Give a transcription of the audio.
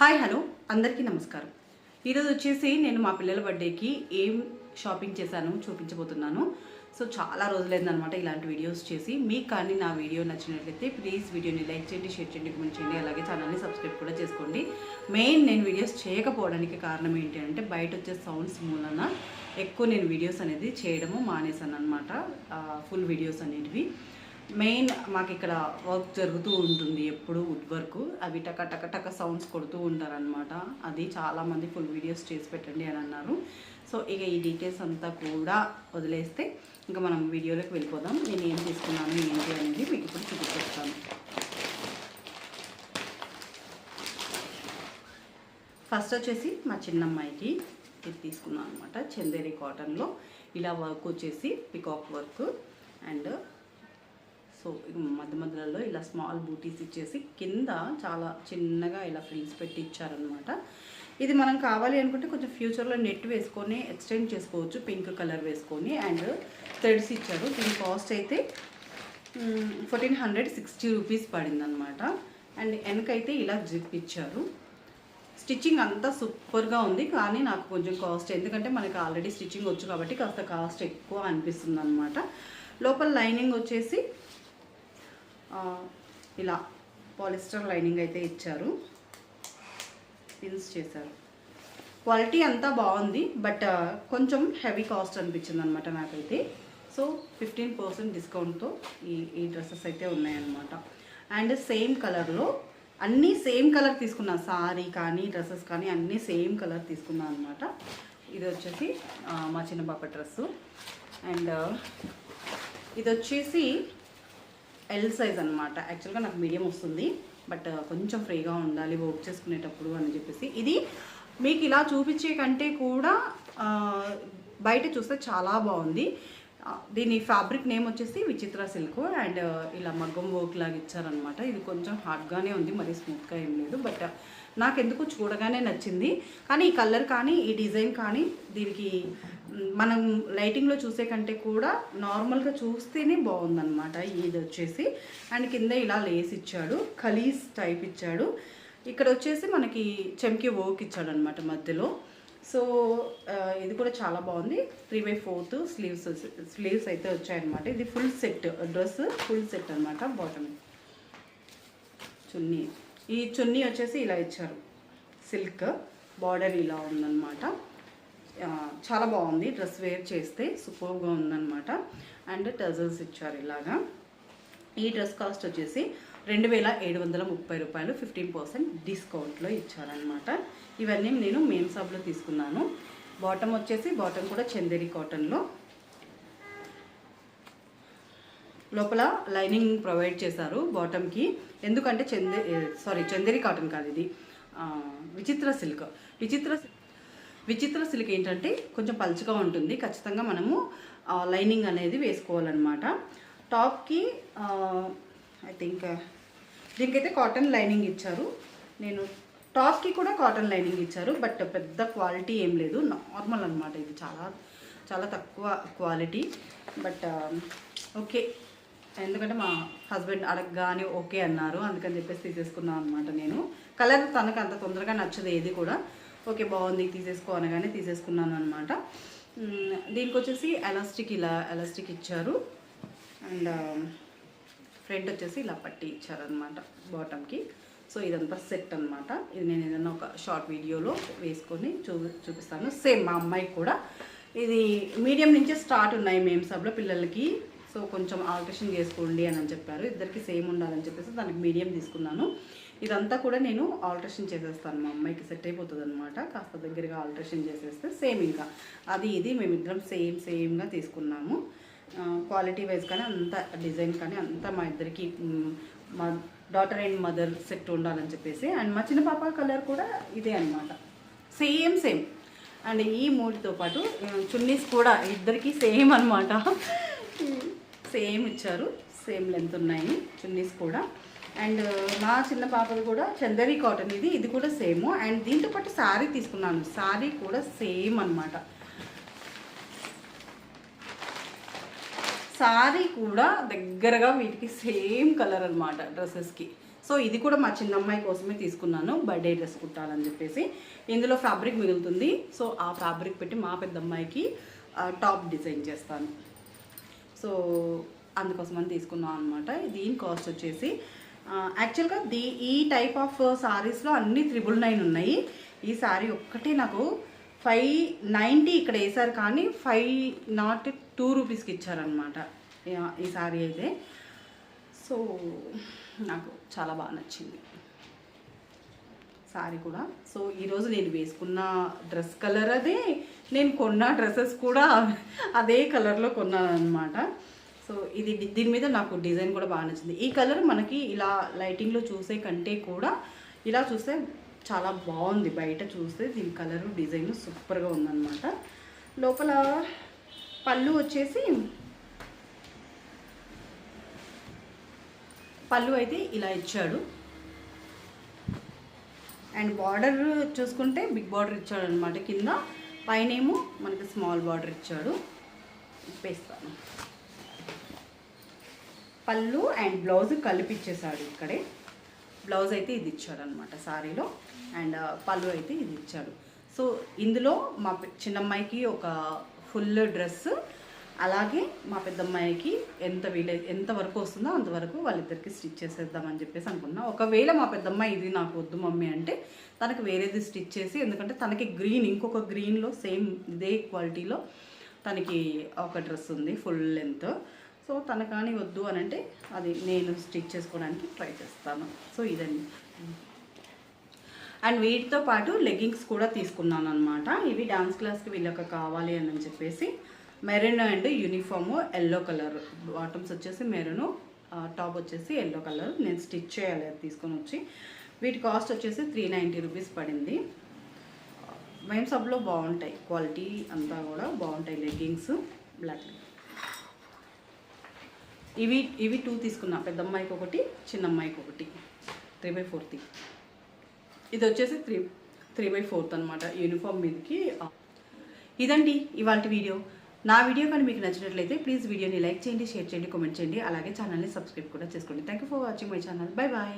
Hi hello. అందరికీ నమస్కారం. ఈరోజు వచ్చేసి నేను మా పిల్లల బర్త్డేకి ఏం షాపింగ్ చేశాను చూపించబోతున్నాను. సో చాలా రోజులైందనమాట ఇలాంటి వీడియోస్ చేసి. మీకు కానీ నా వీడియో నచ్చినట్లయితే ప్లీజ్ వీడియోని లైక్ చేయండి షేర్ చేయండి కమెంట్ చేయండి. అలాగే ఛానల్ని సబ్స్క్రైబ్ కూడా చేసుకోండి. మెయిన్ నేను వీడియోస్ చేయకపోవడానికి కారణం ఏంటి అంటే బయట వచ్చే సౌండ్స్ మూలన ఎక్కువ నేను వీడియోస్ అనేది చేయడము మానేశాను అనమాట ఫుల్ వీడియోస్ అనేటివి. మెయిన్ మాకు ఇక్కడ వర్క్ జరుగుతూ ఉంటుంది ఎప్పుడు వుడ్ వర్క్. అవి టక టక టక సౌండ్స్ కొడుతూ ఉంటారనమాట అది చాలామంది ఫుల్ వీడియోస్ చేసి పెట్టండి అని అన్నారు. సో ఇక ఈ డీటెయిల్స్ అంతా కూడా వదిలేస్తే ఇంకా మనం వీడియోలోకి వెళ్ళిపోదాం. నేను ఏం తీసుకున్నాను ఏంటి అనేది మీకు ఇప్పుడు చూపిస్తాను. ఫస్ట్ వచ్చేసి మా చిన్నమ్మాయికి ఇది తీసుకున్నాను అనమాట చందేరి కాటన్లో. ఇలా వర్క్ వచ్చేసి పికాక్ వర్క్ అండ్ సో మధ్య మధ్యలో ఇలా స్మాల్ బూటీస్ ఇచ్చేసి కింద చాలా చిన్నగా ఇలా ఫ్రిల్స్ పెట్టి ఇచ్చారనమాట ఇది మనం కావాలి అనుకుంటే కొంచెం ఫ్యూచర్లో నెట్ వేసుకొని ఎక్స్టెండ్ చేసుకోవచ్చు పింక్ కలర్ వేసుకొని. అండ్ థ్రెడ్స్ ఇచ్చారు. దీని కాస్ట్ అయితే ఫోర్టీన్ హండ్రెడ్ సిక్స్టీ రూపీస్ పడిందనమాట అండ్ వెనకైతే ఇలా జిప్ ఇచ్చారు. స్టిచ్చింగ్ అంతా సూపర్గా ఉంది కానీ నాకు కొంచెం కాస్ట్ ఎందుకంటే మనకి ఆల్రెడీ స్టిచ్చింగ్ వచ్చు కాబట్టి కాస్త కాస్ట్ ఎక్కువ అనిపిస్తుంది అనమాట లోపల లైనింగ్ వచ్చేసి ఇలా పాలిస్టర్ లైనింగ్ అయితే ఇచ్చారు. పిన్స్ చేశారు. క్వాలిటీ అంతా బాగుంది బట్ కొంచెం హెవీ కాస్ట్ అనిపించింది అనమాట నాకైతే. సో ఫిఫ్టీన్ పర్సెంట్ డిస్కౌంట్తో ఈ ఈ డ్రెస్సెస్ అయితే ఉన్నాయన్నమాట. అండ్ సేమ్ కలర్లో అన్నీ సేమ్ కలర్ తీసుకున్నా సారీ కానీ డ్రెస్సెస్ కానీ అన్నీ సేమ్ కలర్ తీసుకున్నాను అనమాట ఇది వచ్చేసి మా చిన్న పాప డ్రెస్సు. అండ్ ఇది వచ్చేసి ఎల్ సైజ్ అనమాట యాక్చువల్గా నాకు మీడియం వస్తుంది. బట్ uh, కొంచెం ఫ్రీగా ఉండాలి వర్క్ చేసుకునేటప్పుడు అని చెప్పేసి. ఇది మీకు ఇలా చూపించే కంటే కూడా బయట చూస్తే చాలా బాగుంది. దీని ఫ్యాబ్రిక్ నేమ్ వచ్చేసి విచిత్ర సిల్క్ అండ్ uh, ఇలా మగ్గం వర్క్ లాగా ఇచ్చారనమాట ఇది కొంచెం హార్డ్గానే ఉంది మరీ స్మూత్గా ఏం లేదు. బట్ నాకెందుకు చూడగానే నచ్చింది. కానీ ఈ కలర్ కానీ ఈ డిజైన్ కానీ దీనికి మనం లైటింగ్లో చూసే కంటే కూడా నార్మల్గా చూస్తేనే బాగుందన్నమాట ఇది వచ్చేసి. అండ్ కింద ఇలా లేస్ ఇచ్చాడు ఖలీస్ టైప్ ఇచ్చాడు. ఇక్కడ వచ్చేసి మనకి చెంకి ఓక్ ఇచ్చాడు అనమాట మధ్యలో. సో ఇది కూడా చాలా బాగుంది. Three by fourth sleeves sleeves అయితే వచ్చాయన్నమాట. ఇది full set dress full set అనమాట బాటమ్. చున్నీ. ఈ చున్నీ వచ్చేసి ఇలా ఇచ్చారు. సిల్క్ బార్డర్ ఇలా ఉందన్నమాట. చాలా బాగుంది. డ్రెస్ వేర్ చేస్తే సూపర్గా ఉందన్నమాట. అండ్ టజల్స్ ఇచ్చారు ఇలాగా. ఈ డ్రెస్ కాస్ట్ వచ్చేసి రెండు వేల ఏడు వందల ముప్పై రూపాయలు. ఫిఫ్టీన్ పర్సెంట్ డిస్కౌంట్లో ఇచ్చారనమాట ఇవన్నీ నేను మేమ్ షాప్లో తీసుకున్నాను. బాటమ్ వచ్చేసి బాటమ్ కూడా చందేరి కాటన్లో. లోపల లైనింగ్ ప్రొవైడ్ చేశారు బాటమ్కి. ఎందుకంటే చందే సారీ చందేరి కాటన్ కాదు ఇది. విచిత్ర సిల్క్. విచిత్ర విచిత్ర సిల్క్ ఏంటంటే కొంచెం పలుచగా ఉంటుంది. ఖచ్చితంగా మనము లైనింగ్ అనేది వేసుకోవాలన్నమాట. టాప్కి ఐ థింక్ దీనికైతే కాటన్ లైనింగ్ ఇచ్చారు. నేను టాప్కి కూడా కాటన్ లైనింగ్ ఇచ్చారు. బట్ పెద్ద క్వాలిటీ ఏం లేదు. నార్మల్ అనమాట ఇది. చాలా చాలా తక్కువ క్వాలిటీ. But okay. ఎందుకంటే మా హస్బెండ్ అడగగానే ఓకే అన్నారు. అందుకని చెప్పేసి తీసేసుకున్నాను అనమాట నేను. కలర్ తనకు అంత తొందరగా నచ్చదు ఏది కూడా. ఓకే బాగుంది తీసేసుకో అనగానే తీసేసుకున్నాను అనమాట దీనికి వచ్చేసి ఎలాస్టిక్ ఇలా ఎలాస్టిక్ ఇచ్చారు. అండ్ um, ఫ్రంట్ వచ్చేసి ఇలా పట్టి ఇచ్చారనమాట బాటమ్కి సో ఇదంతా సెట్ అనమాట ఇది నేను ఏదైనా ఒక షార్ట్ వీడియోలో వేసుకొని చూ చూపిస్తాను. సేమ్ మా అమ్మాయికి కూడా. ఇది మీడియం నుంచే స్టార్ట్ ఉన్నాయి మేము సబ్లో పిల్లలకి. సో కొంచెం ఆల్ట్రేషన్ చేసుకోండి అని చెప్పారు. ఇద్దరికి సేమ్ ఉండాలని చెప్పేసి దానికి మీడియం తీసుకున్నాను. ఇదంతా కూడా నేను ఆల్ట్రేషన్ చేసేస్తాను. మా అమ్మాయికి సెట్ అయిపోతుంది అనమాట కాస్త దగ్గరగా ఆల్ట్రేషన్ చేసేస్తే సేమ్ ఇంకా. అది ఇది మేమిద్దరం సేమ్ సేమ్గా తీసుకున్నాము. క్వాలిటీ వైజ్ కానీ అంత డిజైన్ కానీ అంతా మా ఇద్దరికి మా డాటర్ అండ్ మదర్ సెట్ ఉండాలని చెప్పేసి. అండ్ మా చిన్న పాప కలర్ కూడా ఇదే అనమాట సేమ్ సేమ్. అండ్ ఈ మూడితో పాటు చున్నీస్ కూడా ఇద్దరికి సేమ్ అనమాట సేమ్ ఇచ్చారు. సేమ్ లెంత్ ఉన్నాయి చున్నీస్ కూడా. అండ్ మా చిన్న పాపది కూడా చందరి కాటన్ ఇది. ఇది కూడా సేమ్. అండ్ దీంతో పాటు శారీ తీసుకున్నాను. శారీ కూడా సేమ్ అనమాట శారీ కూడా దగ్గరగా వీటికి సేమ్ కలర్ అనమాట డ్రెస్సెస్కి. సో ఇది కూడా మా చిన్న అమ్మాయి కోసమే తీసుకున్నాను. బర్త్డే డ్రెస్ కుట్టాలని చెప్పేసి. ఇందులో ఫ్యాబ్రిక్ మిగులుతుంది. సో ఆ ఫ్యాబ్రిక్ పెట్టి మా పెద్ద అమ్మాయికి టాప్ డిజైన్ చేస్తాను. సో అందుకోసం అని తీసుకున్నాం అనమాట దీని కాస్ట్ వచ్చేసి యాక్చువల్గా దీ ఈ టైప్ ఆఫ్ సారీస్లో అన్ని త్రిబుల్ నైన్ ఉన్నాయి. ఈ సారీ ఒక్కటే నాకు ఫైవ్ నైంటీ ఇక్కడ వేసారు కానీ ఫైవ్ నాట్ టూ రూపీస్కి ఇచ్చారనమాట ఈ సారీ అయితే. సో నాకు చాలా బాగా నచ్చింది. సారీ కూడా. సో ఈరోజు నేను వేసుకున్న డ్రెస్ కలర్ అదే నేను కొన్న డ్రెస్సెస్ కూడా అదే కలర్లో కొన్నాను అనమాట సో ఇది దీని మీద నాకు డిజైన్ కూడా బాగా నచ్చింది. ఈ కలర్ మనకి ఇలా లైటింగ్లో చూసే కంటే కూడా ఇలా చూస్తే చాలా బాగుంది. బయట చూస్తే దీని కలరు డిజైన్ సూపర్గా ఉందన్నమాట. లోపల పళ్ళు వచ్చేసి పళ్ళు అయితే ఇలా ఇచ్చాడు. అండ్ బార్డర్ చూసుకుంటే బిగ్ బార్డర్ ఇచ్చాడు అనమాట కింద పైనేమో మనకి స్మాల్ బార్డర్ ఇచ్చాడు. ఇప్పేస్తాను. పళ్ళు అండ్ బ్లౌజ్ కలిపిచ్చేసాడు ఇక్కడే. బ్లౌజ్ అయితే ఇది ఇచ్చాడు అనమాట శారీలో అండ్ పళ్ళు అయితే ఇది ఇచ్చాడు. సో ఇందులో మా చిన్నమ్మాయికి ఒక ఫుల్ డ్రెస్ అలాగే మా పెద్దమ్మాయికి ఎంత వీలై ఎంత వరకు వస్తుందో అంతవరకు వాళ్ళిద్దరికి స్టిచ్ చేసేద్దామని చెప్పేసి అనుకున్నా. ఒకవేళ మా పెద్దమ్మాయి ఇది నాకు వద్దు మమ్మీ అంటే తనకి వేరేది స్టిచ్ చేసి ఎందుకంటే తనకి గ్రీన్ ఇంకొక గ్రీన్లో సేమ్ ఇదే క్వాలిటీలో తనకి ఒక డ్రెస్ ఉంది ఫుల్ లెంత్. సో తన కానీ వద్దు అని అంటే అది నేను స్టిచ్ చేసుకోవడానికి ట్రై చేస్తాను. సో ఇదండి. అండ్ వీటితో పాటు లెగ్గింగ్స్ కూడా తీసుకున్నాను అనమాట ఇవి డ్యాన్స్ క్లాస్కి వీళ్ళకి కావాలి అని చెప్పేసి maroon and uniform yellow colour. Bottoms వచ్చేసి మెరూన్ టాప్ వచ్చేసి ఎల్లో కలర్. నేను స్టిచ్ చేయాలి అది తీసుకొని వచ్చి. వీటి కాస్ట్ వచ్చేసి త్రీ నైంటీ రూపీస్ పడింది. మేము సబ్లో బాగుంటాయి. క్వాలిటీ అంతా కూడా బాగుంటాయి లెగ్గింగ్స్ బ్లాక్. ఇవి ఇవి టూ తీసుకున్నా. పెద్ద అమ్మాయికి ఒకటి చిన్న అమ్మాయికి ఒకటి. త్రీ బై ఫోర్త్ ఇది వచ్చేసి త్రీ త్రీ బై ఫోర్త్ అనమాట యూనిఫామ్ మీదకి. ఇదండి ఇవాళ వీడియో. నా వీడియో కానీ మీకు నచ్చినట్లయితే ప్లీజ్ వీడియోని లైక్ చేయండి షేర్ చేయండి కామెంట్ చేయండి. అలాగే ఛానల్ని సబ్స్క్రైబ్ కూడా చేసుకోండి. Thank you for watching my channel bye bye